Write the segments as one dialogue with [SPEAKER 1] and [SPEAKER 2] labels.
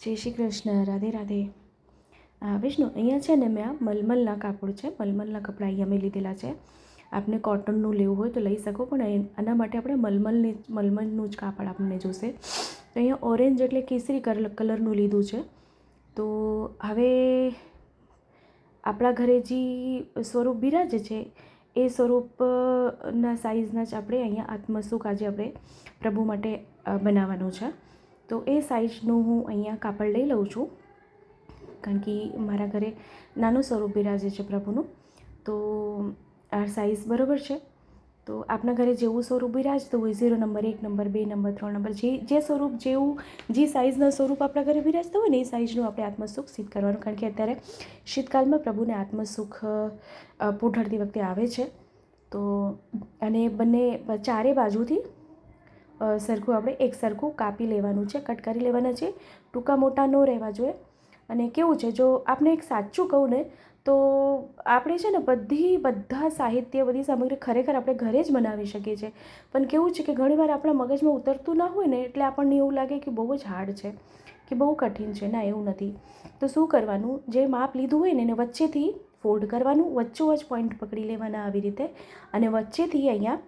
[SPEAKER 1] જય શ્રી કૃષ્ણ, રાધે રાધે. હા વિષ્ણુ, અહીંયા છે ને મેં આ મલમલના કાપડ છે, મલમલના કપડાં અહીંયા મેં લીધેલા છે. આપને કોટનનું લેવું હોય તો લઈ શકો, પણ આના માટે આપણે મલમલની, મલમલનું જ કાપડ આપણને જોશે. તો અહીંયા ઓરેન્જ એટલે કેસરી કલ કલરનું લીધું છે. તો હવે આપણા ઘરે જે સ્વરૂપ બિરાજે છે, એ સ્વરૂપના સાઇઝના જ આપણે અહીંયા આત્મસુખ આજે આપણે પ્રભુ માટે બનાવવાનું છે. તો એ સાઇઝનું હું અહીંયા કાપડ લઈ લઉં છું. કારણ કે મારા ઘરે નાનું સ્વરૂપ બિરાજે છે પ્રભુનું. તો આ સાઇઝ બરાબર છે. તો આપના ઘરે જેવું સ્વરૂપ બિરાજતું હોય ઝીરો નંબર એક નંબર બે નંબર ત્રણ નંબર જે જે સ્વરૂપ જેવું જે સાઇઝના સ્વરૂપ આપણા ઘરે બિરાજતું હોય ને એ સાઇઝનું આપણે આત્મસુખ સિદ્ધ કરવાનું. કારણ કે અત્યારે શીતકાલમાં પ્રભુને આત્મસુખ અ, વખતે આવે છે. તો અને બંને ચારે બાજુથી સરખું આપણે એક સરખું કાપી લેવાનું છે, કટ કરી લેવાના છે. ટૂંકા મોટા ન રહેવા જોઈએ. અને કેવું છે, જો આપણે એક સાચું કહું ને, તો આપણે છે ને બધી, બધા સાહિત્ય, બધી સામગ્રી ખરેખર આપણે ઘરે જ બનાવી શકીએ છીએ. પણ કેવું છે કે ઘણીવાર આપણા મગજમાં ઉતરતું ના હોય ને, એટલે આપણને એવું લાગે કે બહુ જ હાર્ડ છે, કે બહુ કઠિન છે. ના, એવું નથી. તો શું કરવાનું? જે માપ લીધું હોય ને, એને વચ્ચેથી ફોલ્ડ કરવાનું, વચ્ચોવચ પોઈન્ટ પકડી લેવાના આવી રીતે. અને વચ્ચેથી અહીંયા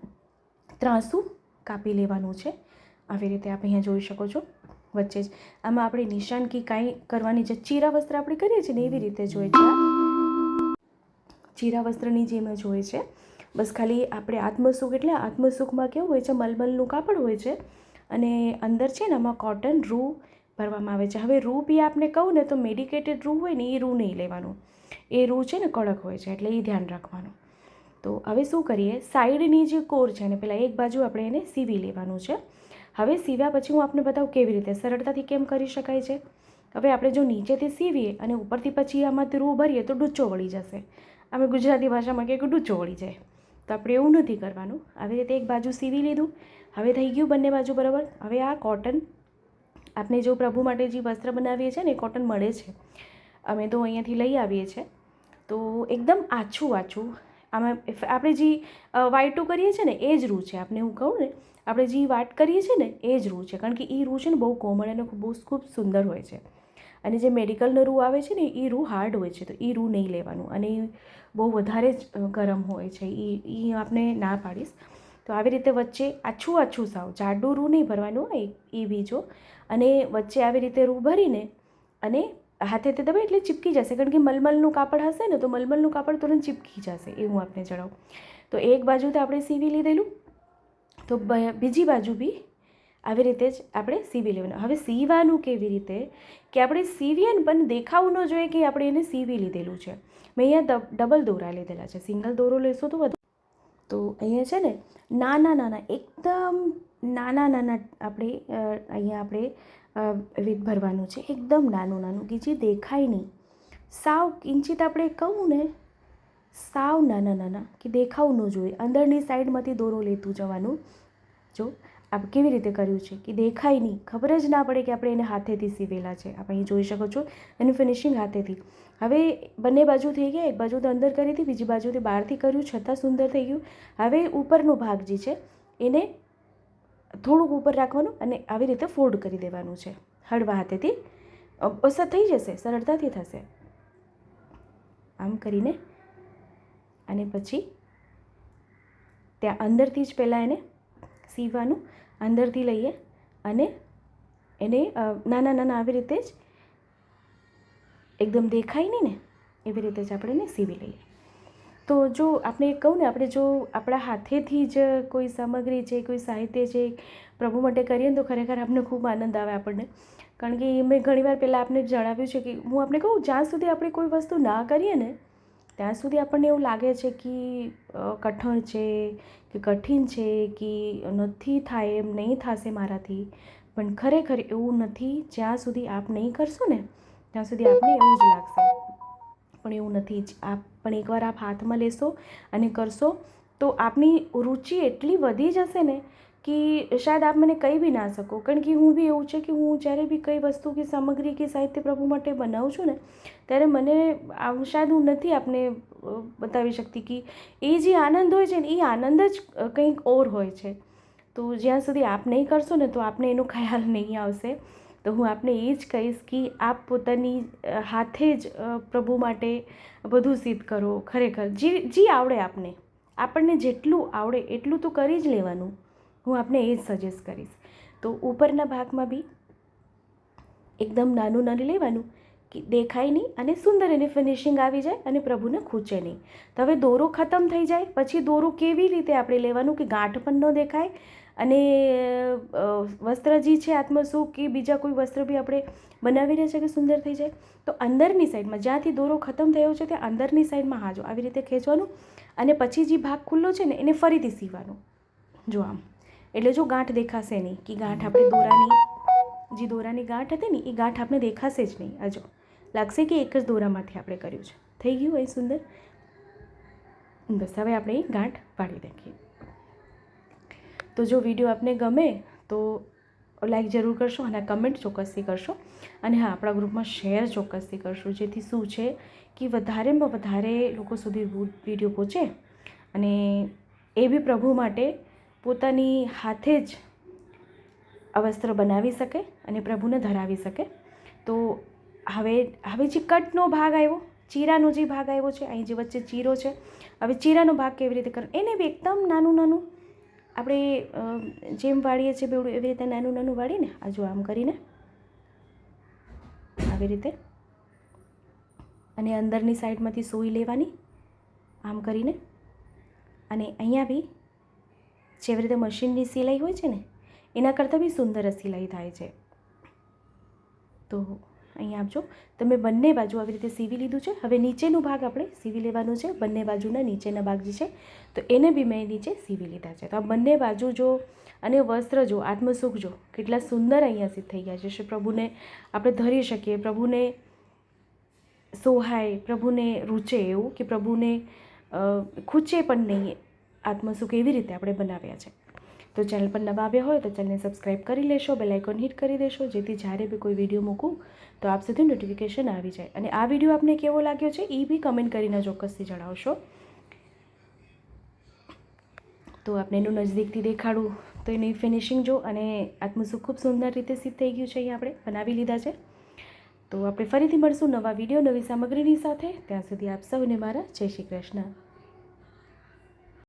[SPEAKER 1] ત્રાસું કાપી લેવાનું છે. આવી રીતે આપ અહીંયા જોઈ શકો છો. વચ્ચે જ આમાં આપણે નિશાન કે કાંઈ કરવાની જે ચીરા વસ્ત્ર આપણે કરીએ છીએ ને એવી રીતે જોઈએ છે ચીરા વસ્ત્રની જેમ જ હોય છે. બસ ખાલી આપણે આત્મસુખ એટલે આત્મસુખમાં કેવું હોય છે, મલમલનું કાપડ હોય છે અને અંદર છે ને આમાં કોટન રૂ ભરવામાં આવે છે. હવે રૂ બી આપને કહું ને તો મેડિકેટેડ રૂ હોય ને એ રૂ નહીં લેવાનું. એ રૂ છે ને કડક હોય છે એટલે એ ધ્યાન રાખવાનું. તો હવે શું કરીએ? સાઈડની જે કોર છે ને પહેલાં એક બાજુ આપણે એને સીવી લેવાનું છે. હવે સીવ્યા પછી હું આપને બતાવું કેવી રીતે, સરળતાથી કેમ કરી શકાય છે? હવે આપણે જો નીચેથી સીવીએ અને ઉપરથી પછી આમાં રૂ ભરીએ તો ડૂચો વળી જશે. અમે ગુજરાતી ભાષામાં કહીએ કે ડૂચો વળી જાય. તો આપણે એવું નથી કરવાનું. આવી રીતે એક બાજુ સીવી લીધું. હવે થઈ ગયું બંને બાજુ બરાબર. હવે આ કોટન આપણે જો પ્રભુ માટે જે વસ્ત્ર બનાવીએ છીએ ને, એ કોટન મળે છે. અમે તો અહીંયાથી લઈ આવીએ છીએ. તો એકદમ આછું આછું આમાં આપણે જે અ, વાઈટું કરીએ છીએ ને એ જ રૂ છે. આપણે હું કહું ને આપણે જે વાટ કરીએ છીએ ને એ જ રૂ છે. કારણ કે એ રૂ છે ને બહુ કોમળ અને બહુ ખૂબ સુંદર હોય છે. અને જે મેડિકલનો રૂ આવે છે ને એ રૂ હાર્ડ હોય છે. તો એ રૂ નહીં લેવાનું. અને એ બહુ વધારે જ ગરમ હોય છે. એ એ આપણે ના પાડીશ. તો આવી રીતે વચ્ચે આછું આછું સાવ જાડું રૂ નહીં ભરવાનું હોય એ બીજો. અને વચ્ચે આવી રીતે રૂ ભરીને અને હાથેથી દબાય એટલે ચીપકી જશે. કારણ કે મલમલનું કાપડ હશે ને, તો મલમલનું કાપડ તુરંત ચીપકી જશે. એ હું આપને જણાવું. તો એક બાજુ તો આપણે સીવી લીધેલું. તો બીજી બાજુ બી આવી રીતે જ આપણે સીવી લેવાનું. હવે સીવાનું કેવી રીતે? કે આપણે સીવીએ ને પણ દેખાવું ન જોઈએ કે આપણે એને સીવી લીધેલું છે. મેં અહીંયા ડબલ દોરા લીધેલા છે. સિંગલ દોરો લેશો તો વધુ. તો અહીંયા છે ને, નાના નાના, એકદમ નાના નાના આપણે અહીંયા આપણે અ, ભરવાનું છે. એકદમ નાનું નાનું કે જે દેખાય નહીં. સાવ કિંચિત આપણે કહું ને સાવ નાના નાના કે દેખાવું ન જોઈએ. અંદરની સાઈડમાંથી દોરો લેતું જવાનું. જો આપ કેવી રીતે કર્યું છે? કે દેખાય નહીં. ખબર જ ના પડે કે આપણે એને હાથેથી સીવેલા છે. આપણે અહીં જોઈ શકો છો એનું ફિનિશિંગ હાથેથી. હવે બંને બાજુ થઈ ગયા. એક બાજુ તો અંદર કરી હતી બીજી બાજુથી બહારથી કર્યું. છતાં સુંદર થઈ ગયું. હવે ઉપરનો ભાગ જે છે એને થોડુંક ઉપર રાખવાનું અને આવી રીતે ફોલ્ડ કરી દેવાનું છે. હળવા હાથેથી અસર થઈ જશે, સરળતાથી થશે. આમ કરીને, અને પછી ત્યાં અંદરથી જ પહેલાં એને સીવવાનું, અંદરથી લઈએ અને એને નાના નાના આવી રીતે જ એકદમ દેખાય નહીં ને, એવી રીતે જ આપણે એને સીવી લઈએ. તો જો આપણે કહું ને, આપણે જો આપણા હાથેથી જ કોઈ સામગ્રી છે, કોઈ સાહિત્ય છે પ્રભુ માટે કરીએ ને તો ખરેખર આપણને ખૂબ આનંદ આવે આપણને. કારણ કે મેં ઘણીવાર પહેલાં આપને જણાવ્યું છે કે હું આપણે કહું, જ્યાં સુધી આપણે કોઈ વસ્તુ ના કરીએ ને, ત્યાં સુધી આપણને એવું લાગે છે કે કઠણ છે, કે કઠિન છે, કે નથી થાય એમ નહીં થશે મારાથી. પણ ખરેખર એવું નથી જ્યાં સુધી આપ નહીં કરશો ને, ત્યાં સુધી આપને એવું જ લાગશે. પણ એવું નથી આપ પણ એકવાર આપ હાથમાં લેશો અને કરશો, તો આપની રુચિ એટલી વધી જશે ને કે શાયદ આપ મને કહી બી ના શકો. કારણ કે હું બી એવું છે કે હું જ્યારે બી કઈ વસ્તુ કે સામગ્રી કે સાહિત્ય પ્રભુ માટે બનાવું છું ને, ત્યારે મને શાયદ હું નથી આપને બતાવી શકતી કે એ જે આનંદ હોય છે ને, એ આનંદ જ કંઈક ઓર હોય છે. તો જ્યાં સુધી આપ નહીં કરશો ને, તો આપને એનો ખ્યાલ નહીં આવશે. તો હું આપને એ જ કહીશ કે આપ પોતાની હાથે જ પ્રભુ માટે બધું સિદ્ધ કરો, ખરેખર. જે જે આવડે આપને. આપણને જેટલું આવડે એટલું તો કરી જ લેવાનું. હું આપને એ જ સજેસ્ટ કરીશ. તો ઉપરના ભાગમાં બી એકદમ નાનું નાનું લેવાનું કે દેખાય નહીં અને સુંદર એની ફિનિશિંગ આવી જાય અને પ્રભુને ખૂંચે નહીં. તો હવે દોરો ખતમ થઈ જાય. પછી દોરો કેવી રીતે આપણે લેવાનું કે ગાંઠ પણ ન દેખાય? અને વસ્ત્ર જે છે આત્મસુખ કે બીજા કોઈ વસ્ત્ર બી આપણે બનાવી રહ્યા છે કે સુંદર થઈ જાય, તો અંદરની સાઈડમાં, જ્યાંથી દોરો ખતમ થયો છે ત્યાં અંદરની સાઈડમાં હાજો, આવી રીતે ખેંચવાનું અને પછી જે ભાગ ખુલ્લો છે ને, એને ફરીથી સીવાનો જો આમ, એટલે જો ગાંઠ દેખાશે નહીં, કે ગાંઠ આપણે દોરાની, જે દોરાની ગાંઠ હતી ને, એ ગાંઠ આપણે દેખાશે જ નહીં, હજો. લાગશે કે એક જ દોરામાંથી આપણે કર્યું છે. થઈ ગયું અહીં સુંદર? બસ, હવે આપણે એ ગાંઠ પાડી નાખીએ. તો જો વીડિયો આપને ગમે તો લાઈક જરૂર કરશો અને કમેન્ટ ચોક્કસથી કરશો. અને હા, આપણા ગ્રુપમાં શેર ચોક્કસથી કરશો, જેથી શું છે કે વધારેમાં વધારે લોકો સુધી વીડિયો પહોંચે અને એ બી પ્રભુ માટે પોતાની હાથે જ અવસ્ત્ર બનાવી શકે અને પ્રભુને ધરાવી શકે. તો હવે હવે જે કટનો ભાગ આવ્યો, ચીરાનો જે ભાગ આવ્યો છે, અહીં જે વચ્ચે ચીરો છે, હવે ચીરાનો ભાગ કેવી રીતે કરવો એને બી એકદમ નાનું નાનું આપણે જેમ વાળીએ છીએ બેવડું, એવી રીતે નાનું નાનું વાળીને આ જો આમ કરીને આવી રીતે અને અંદરની સાઈડમાંથી સોઈ લેવાની, આમ કરીને. અને અહીંયા બી જેવી રીતે મશીનની સિલાઈ હોય છે ને, એના કરતાં બી સુંદર સિલાઈ થાય છે. તો અહીંયા આપજો. તમે બંને બાજુ આવી રીતે સીવી લીધું છે. હવે નીચેનો ભાગ આપણે સીવી લેવાનો છે. બંને બાજુના નીચેના ભાગ જે છે, તો એને બી મેં નીચે સીવી લીધા છે. તો આ બંને બાજુ જો અને વસ્ત્ર જો, આત્મસુખ જો, કેટલા સુંદર અહીંયા સિદ્ધ થઈ ગયા છે. શ્રી પ્રભુને આપણે ધરી શકીએ. પ્રભુને સોહાય, પ્રભુને રૂચે એવું કે પ્રભુને ખૂચે પણ નહીં આત્મસુખ એવી રીતે આપણે બનાવ્યા છે. તો ચેનલ પર નવા આવ્યા હોય તો ચેનલને સબસ્ક્રાઈબ કરી લેશો, બેલ આઇકોન હિટ કરી દેશો, જેથી જ્યારે બી કોઈ વીડિયો મૂકું તો આપ સુધી નોટિફિકેશન આવી જાય. અને આ વીડિયો આપને કેવો લાગ્યો છે એ બી કમેન્ટ કરીને ચોક્કસથી જણાવશો. તો આપણે એનું નજદીકથી દેખાડું. તો એની ફિનિશિંગ જો અને આત્મસુખ ખૂબ સુંદર રીતે સિદ્ધ થઈ ગયું છે એ આપણે, બનાવી લીધા છે. તો આપણે ફરીથી મળશું નવા વીડિયો, નવી સામગ્રીની સાથે. ત્યાં સુધી આપ સૌને મારા જય શ્રી કૃષ્ણ.